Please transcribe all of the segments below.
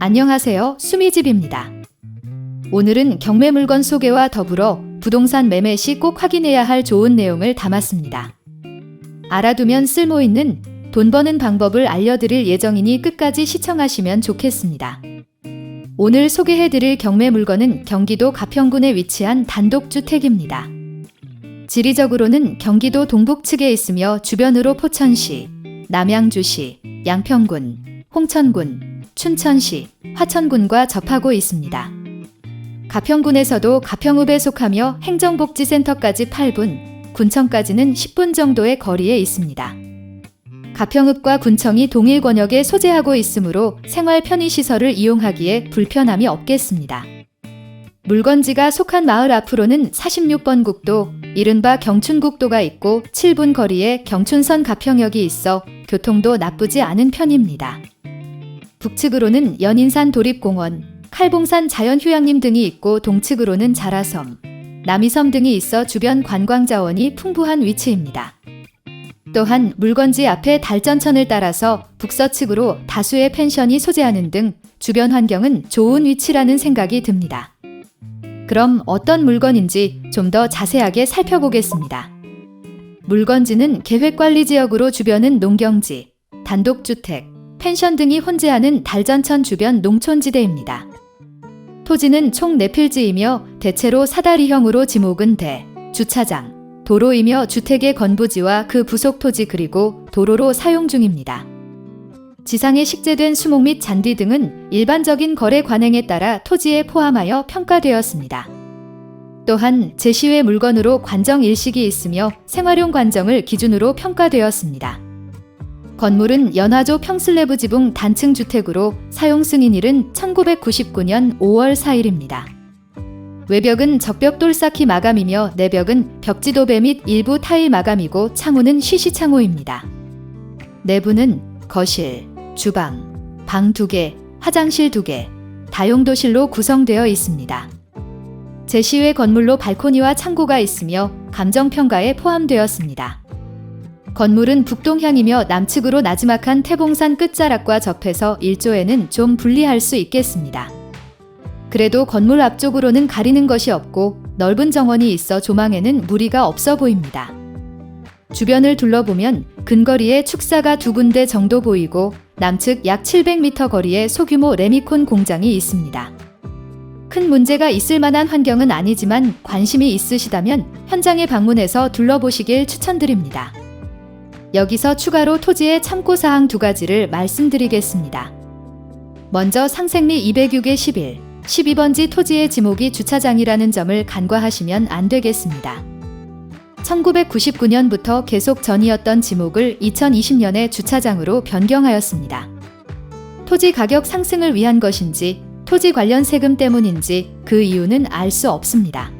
안녕하세요. 수미집입니다. 오늘은 경매 물건 소개와 더불어 부동산 매매 시 꼭 확인해야 할 좋은 내용을 담았습니다. 알아두면 쓸모 있는 돈 버는 방법을 알려드릴 예정이니 끝까지 시청하시면 좋겠습니다. 오늘 소개해드릴 경매 물건은 경기도 가평군에 위치한 단독주택입니다. 지리적으로는 경기도 동북측에 있으며 주변으로 포천시, 남양주시, 양평군, 홍천군, 춘천시, 화천군과 접하고 있습니다. 가평군에서도 가평읍에 속하며 행정복지센터까지 8분, 군청까지는 10분 정도의 거리에 있습니다. 가평읍과 군청이 동일 권역에 소재하고 있으므로 생활 편의시설을 이용하기에 불편함이 없겠습니다. 물건지가 속한 마을 앞으로는 46번 국도, 이른바 경춘국도가 있고 7분 거리에 경춘선 가평역이 있어 교통도 나쁘지 않은 편입니다. 북측으로는 연인산 도립공원, 칼봉산 자연휴양림 등이 있고 동측으로는 자라섬, 남이섬 등이 있어 주변 관광 자원이 풍부한 위치입니다. 또한 물건지 앞에 달전천을 따라서 북서측으로 다수의 펜션이 소재하는 등 주변 환경은 좋은 위치라는 생각이 듭니다. 그럼 어떤 물건인지 좀 더 자세하게 살펴보겠습니다. 물건지는 계획관리지역으로 주변은 농경지, 단독주택, 펜션 등이 혼재하는 달전천 주변 농촌지대입니다. 토지는 총 4필지이며 대체로 사다리형으로 지목은 대, 주차장, 도로이며 주택의 건부지와 그 부속 토지 그리고 도로로 사용 중입니다. 지상에 식재된 수목 및 잔디 등은 일반적인 거래 관행에 따라 토지에 포함하여 평가되었습니다. 또한 제시외 물건으로 관정 일식이 있으며 생활용 관정을 기준으로 평가되었습니다. 건물은 연화조 평슬래브 지붕 단층 주택으로 사용 승인일은 1999년 5월 4일입니다. 외벽은 적벽돌 쌓기 마감이며 내벽은 벽지도배 및 일부 타일 마감이고 창호는 쉬시창호입니다. 내부는 거실, 주방, 방 2개, 화장실 2개, 다용도실로 구성되어 있습니다. 제시외 건물로 발코니와 창고가 있으며 감정평가에 포함되었습니다. 건물은 북동향이며 남측으로 나지막한 태봉산 끝자락과 접해서 일조에는 좀 불리할 수 있겠습니다. 그래도 건물 앞쪽으로는 가리는 것이 없고 넓은 정원이 있어 조망에는 무리가 없어 보입니다. 주변을 둘러보면 근거리에 축사가 두 군데 정도 보이고 남측 약 700m 거리에 소규모 레미콘 공장이 있습니다. 큰 문제가 있을 만한 환경은 아니지만 관심이 있으시다면 현장에 방문해서 둘러보시길 추천드립니다. 여기서 추가로 토지의 참고사항 두 가지를 말씀드리겠습니다. 먼저 상생리 206의 11, 12번지 토지의 지목이 주차장이라는 점을 간과하시면 안 되겠습니다. 1999년부터 계속 전이었던 지목을 2020년에 주차장으로 변경하였습니다. 토지 가격 상승을 위한 것인지 토지 관련 세금 때문인지 그 이유는 알 수 없습니다.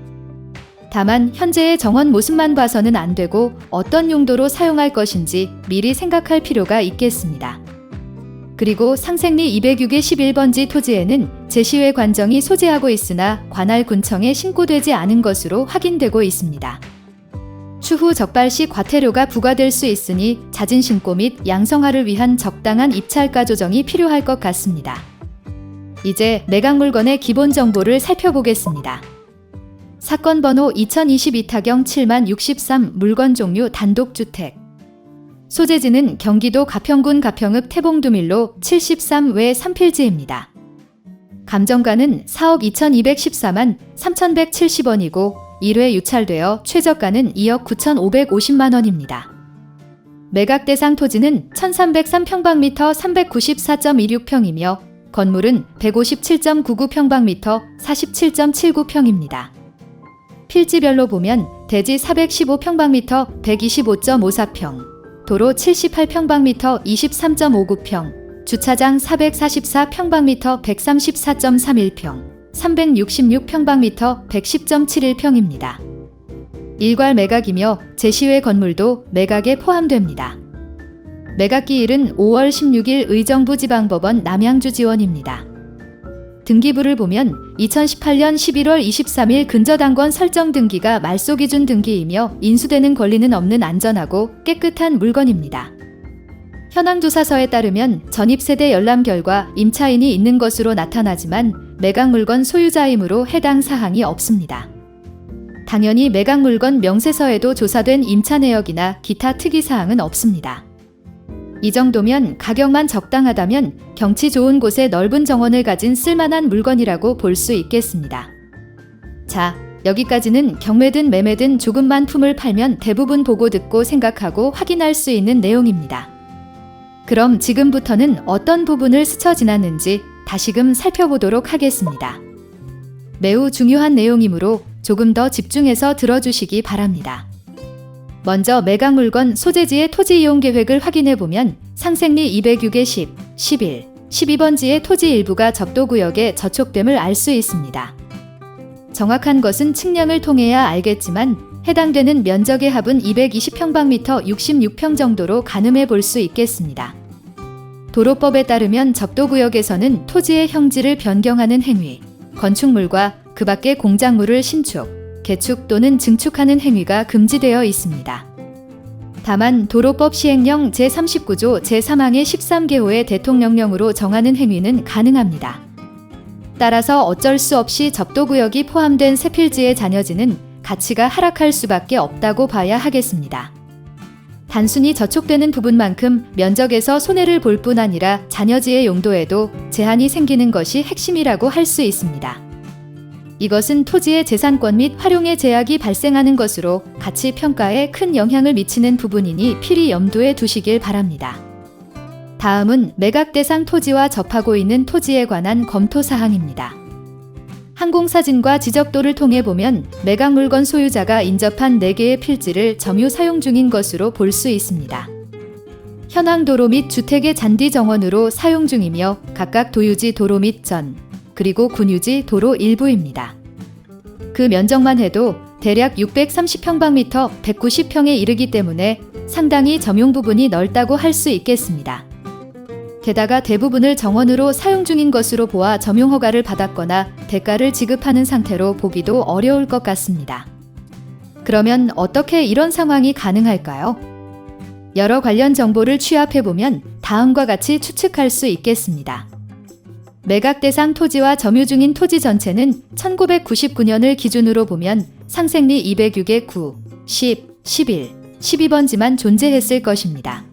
다만 현재의 정원 모습만 봐서는 안 되고 어떤 용도로 사용할 것인지 미리 생각할 필요가 있겠습니다. 그리고 상생리 206의 11번지 토지에는 제시회 관정이 소재하고 있으나 관할 군청에 신고되지 않은 것으로 확인되고 있습니다. 추후 적발 시 과태료가 부과될 수 있으니 잦은 신고 및 양성화를 위한 적당한 입찰가 조정이 필요할 것 같습니다. 이제 매각 물건의 기본 정보를 살펴보겠습니다. 사건 번호 2022타경 7만 63 물건 종류 단독주택. 소재지는 경기도 가평군 가평읍 태봉두밀로 73외 3필지입니다. 감정가는 4억 2214만 3170원이고 1회 유찰되어 최저가는 2억 9550만 원입니다. 매각 대상 토지는 1303평방미터 394.16평이며 건물은 157.99평방미터 47.79평입니다. 필지별로 보면 대지 415평방미터 125.54평, 도로 78평방미터 23.59평, 주차장 444평방미터 134.31평, 366평방미터 110.71평입니다. 일괄 매각이며 제시외 건물도 매각에 포함됩니다. 매각기일은 5월 16일 의정부 지방법원 남양주 지원입니다. 등기부를 보면 2018년 11월 23일 근저당권 설정 등기가 말소 기준 등기이며 인수되는 권리는 없는 안전하고 깨끗한 물건입니다. 현황 조사서에 따르면 전입 세대 열람 결과 임차인이 있는 것으로 나타나지만 매각 물건 소유자이므로 해당 사항이 없습니다. 당연히 매각 물건 명세서에도 조사된 임차 내역이나 기타 특이 사항은 없습니다. 이 정도면 가격만 적당하다면 경치 좋은 곳에 넓은 정원을 가진 쓸만한 물건이라고 볼 수 있겠습니다. 자, 여기까지는 경매든 매매든 조금만 품을 팔면 대부분 보고 듣고 생각하고 확인할 수 있는 내용입니다. 그럼 지금부터는 어떤 부분을 스쳐 지났는지 다시금 살펴보도록 하겠습니다. 매우 중요한 내용이므로 조금 더 집중해서 들어주시기 바랍니다. 먼저 매각 물건 소재지의 토지 이용 계획을 확인해 보면 상생리 206의 10, 11, 12번지의 토지 일부가 접도 구역에 저촉됨을 알 수 있습니다. 정확한 것은 측량을 통해야 알겠지만 해당되는 면적의 합은 220평방미터 66평 정도로 가늠해 볼 수 있겠습니다. 도로법에 따르면 접도구역에서는 토지의 형질을 변경하는 행위, 건축물과 그 밖의 공작물을 신축, 개축 또는 증축하는 행위가 금지되어 있습니다. 다만 도로법 시행령 제39조 제3항의 13개호의 대통령령으로 정하는 행위는 가능합니다. 따라서 어쩔 수 없이 접도구역이 포함된 세 필지의 잔여지는 가치가 하락할 수밖에 없다고 봐야 하겠습니다. 단순히 저촉되는 부분만큼 면적에서 손해를 볼 뿐 아니라 잔여지의 용도에도 제한이 생기는 것이 핵심이라고 할 수 있습니다. 이것은 토지의 재산권 및 활용의 제약이 발생하는 것으로 가치 평가에 큰 영향을 미치는 부분이니 필히 염두에 두시길 바랍니다. 다음은 매각 대상 토지와 접하고 있는 토지에 관한 검토 사항입니다. 항공사진과 지적도를 통해 보면 매각 물건 소유자가 인접한 4개의 필지를 점유 사용 중인 것으로 볼 수 있습니다. 현황 도로 및 주택의 잔디 정원으로 사용 중이며 각각 도유지 도로 및 전, 그리고 군유지 도로 일부입니다. 그 면적만 해도 대략 630평방미터 190평에 이르기 때문에 상당히 점용 부분이 넓다고 할 수 있겠습니다. 게다가 대부분을 정원으로 사용 중인 것으로 보아 점용 허가를 받았거나 대가를 지급하는 상태로 보기도 어려울 것 같습니다. 그러면 어떻게 이런 상황이 가능할까요? 여러 관련 정보를 취합해 보면 다음과 같이 추측할 수 있겠습니다. 매각 대상 토지와 점유 중인 토지 전체는 1999년을 기준으로 보면 상생리 206의 9, 10, 11, 12번지만 존재했을 것입니다.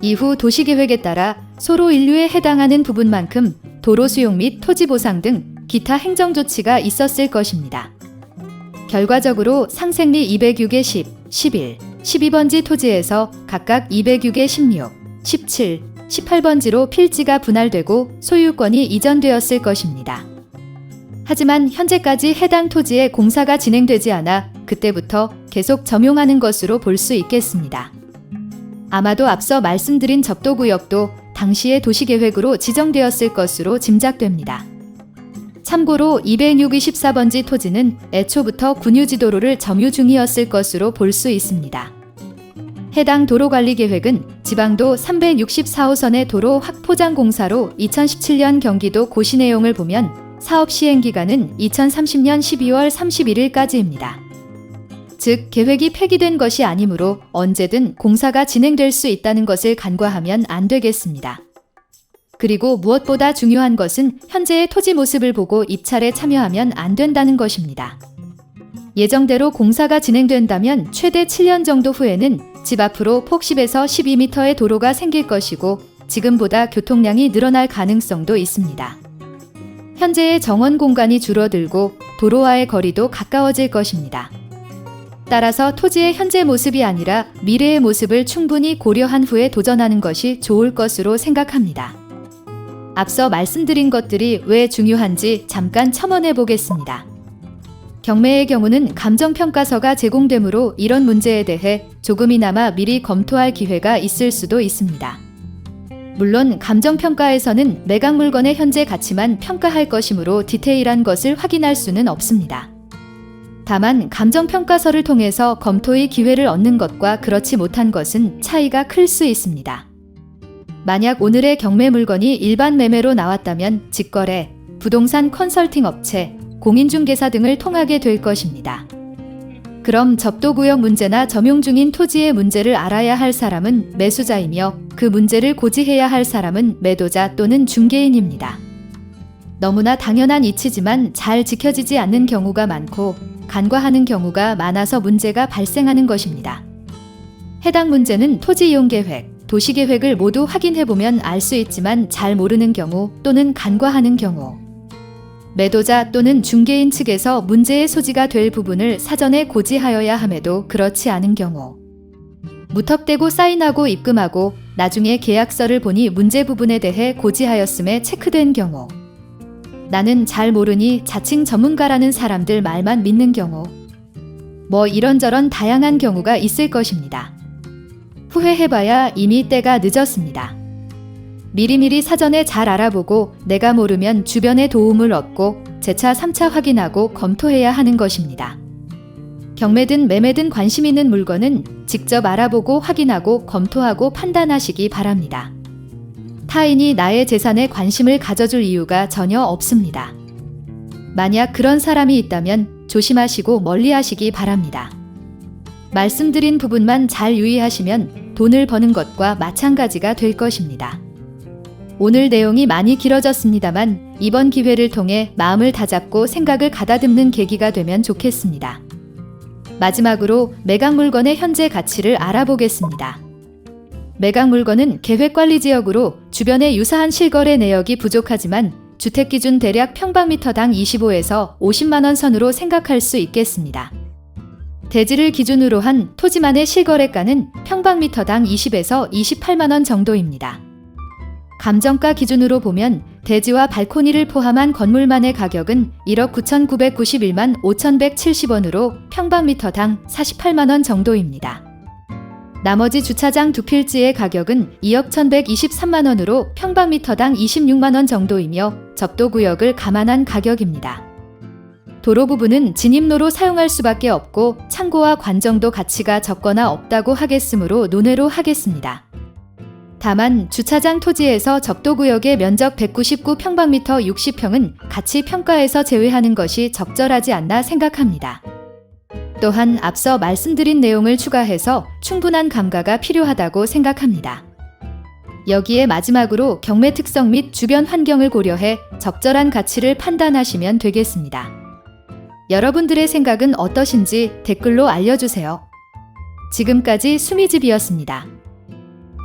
이후 도시계획에 따라 소로 인류에 해당하는 부분만큼 도로 수용 및 토지 보상 등 기타 행정 조치가 있었을 것입니다. 결과적으로 상생리 206의 10, 11, 12번지 토지에서 각각 206의 16, 17, 18번지로 필지가 분할되고 소유권이 이전되었을 것입니다. 하지만 현재까지 해당 토지에 공사가 진행되지 않아 그때부터 계속 점용하는 것으로 볼 수 있겠습니다. 아마도 앞서 말씀드린 접도구역도 당시의 도시계획으로 지정되었을 것으로 짐작됩니다. 참고로 206 24번지 토지는 애초부터 군유지도로를 점유 중이었을 것으로 볼 수 있습니다. 해당 도로관리계획은 지방도 364호선의 도로 확포장 공사로 2017년 경기도 고시 내용을 보면 사업 시행 기간은 2030년 12월 31일까지입니다. 즉, 계획이 폐기된 것이 아니므로 언제든 공사가 진행될 수 있다는 것을 간과하면 안 되겠습니다. 그리고 무엇보다 중요한 것은 현재의 토지 모습을 보고 입찰에 참여하면 안 된다는 것입니다. 예정대로 공사가 진행된다면 최대 7년 정도 후에는 집 앞으로 폭 10에서 12m의 도로가 생길 것이고 지금보다 교통량이 늘어날 가능성도 있습니다. 현재의 정원 공간이 줄어들고 도로와의 거리도 가까워질 것입니다. 따라서 토지의 현재 모습이 아니라 미래의 모습을 충분히 고려한 후에 도전하는 것이 좋을 것으로 생각합니다. 앞서 말씀드린 것들이 왜 중요한지 잠깐 첨언해 보겠습니다. 경매의 경우는 감정평가서가 제공되므로 이런 문제에 대해 조금이나마 미리 검토할 기회가 있을 수도 있습니다. 물론 감정평가에서는 매각 물건의 현재 가치만 평가할 것이므로 디테일한 것을 확인할 수는 없습니다. 다만 감정평가서를 통해서 검토의 기회를 얻는 것과 그렇지 못한 것은 차이가 클 수 있습니다. 만약 오늘의 경매 물건이 일반 매매로 나왔다면 직거래, 부동산 컨설팅 업체, 공인중개사 등을 통하게 될 것입니다. 그럼 접도구역 문제나 점용 중인 토지의 문제를 알아야 할 사람은 매수자이며 그 문제를 고지해야 할 사람은 매도자 또는 중개인입니다. 너무나 당연한 이치지만 잘 지켜지지 않는 경우가 많고 간과하는 경우가 많아서 문제가 발생하는 것입니다. 해당 문제는 토지 이용 계획, 도시 계획을 모두 확인해 보면 알 수 있지만 잘 모르는 경우 또는 간과하는 경우 매도자 또는 중개인 측에서 문제의 소지가 될 부분을 사전에 고지하여야 함에도 그렇지 않은 경우 무턱대고 사인하고 입금하고 나중에 계약서를 보니 문제 부분에 대해 고지하였음에 체크된 경우 나는 잘 모르니 자칭 전문가라는 사람들 말만 믿는 경우 뭐 이런저런 다양한 경우가 있을 것입니다. 후회해봐야 이미 때가 늦었습니다. 미리미리 사전에 잘 알아보고 내가 모르면 주변의 도움을 얻고 재차 3차 확인하고 검토해야 하는 것입니다. 경매든 매매든 관심 있는 물건은 직접 알아보고 확인하고 검토하고 판단하시기 바랍니다. 타인이 나의 재산에 관심을 가져줄 이유가 전혀 없습니다. 만약 그런 사람이 있다면 조심하시고 멀리 하시기 바랍니다. 말씀드린 부분만 잘 유의하시면 돈을 버는 것과 마찬가지가 될 것입니다. 오늘 내용이 많이 길어졌습니다만 이번 기회를 통해 마음을 다잡고 생각을 가다듬는 계기가 되면 좋겠습니다. 마지막으로 매각 물건의 현재 가치를 알아보겠습니다. 매각 물건은 계획관리 지역으로 주변에 유사한 실거래 내역이 부족하지만 주택 기준 대략 평방미터당 25에서 50만원 선으로 생각할 수 있겠습니다. 대지를 기준으로 한 토지만의 실거래가는 평방미터당 20에서 28만원 정도입니다. 감정가 기준으로 보면 대지와 발코니를 포함한 건물만의 가격은 1억 9,991만 5,170원으로 평방미터당 48만원 정도입니다. 나머지 주차장 두 필지의 가격은 2억 1,123만원으로 평방미터당 26만원 정도이며 접도구역을 감안한 가격입니다. 도로 부분은 진입로로 사용할 수밖에 없고 창고와 관정도 가치가 적거나 없다고 하겠으므로 논외로 하겠습니다. 다만 주차장 토지에서 접도구역의 면적 199평방미터 60평은 가치 평가에서 제외하는 것이 적절하지 않나 생각합니다. 또한 앞서 말씀드린 내용을 추가해서 충분한 감가가 필요하다고 생각합니다. 여기에 마지막으로 경매 특성 및 주변 환경을 고려해 적절한 가치를 판단하시면 되겠습니다. 여러분들의 생각은 어떠신지 댓글로 알려주세요. 지금까지 수미집이었습니다.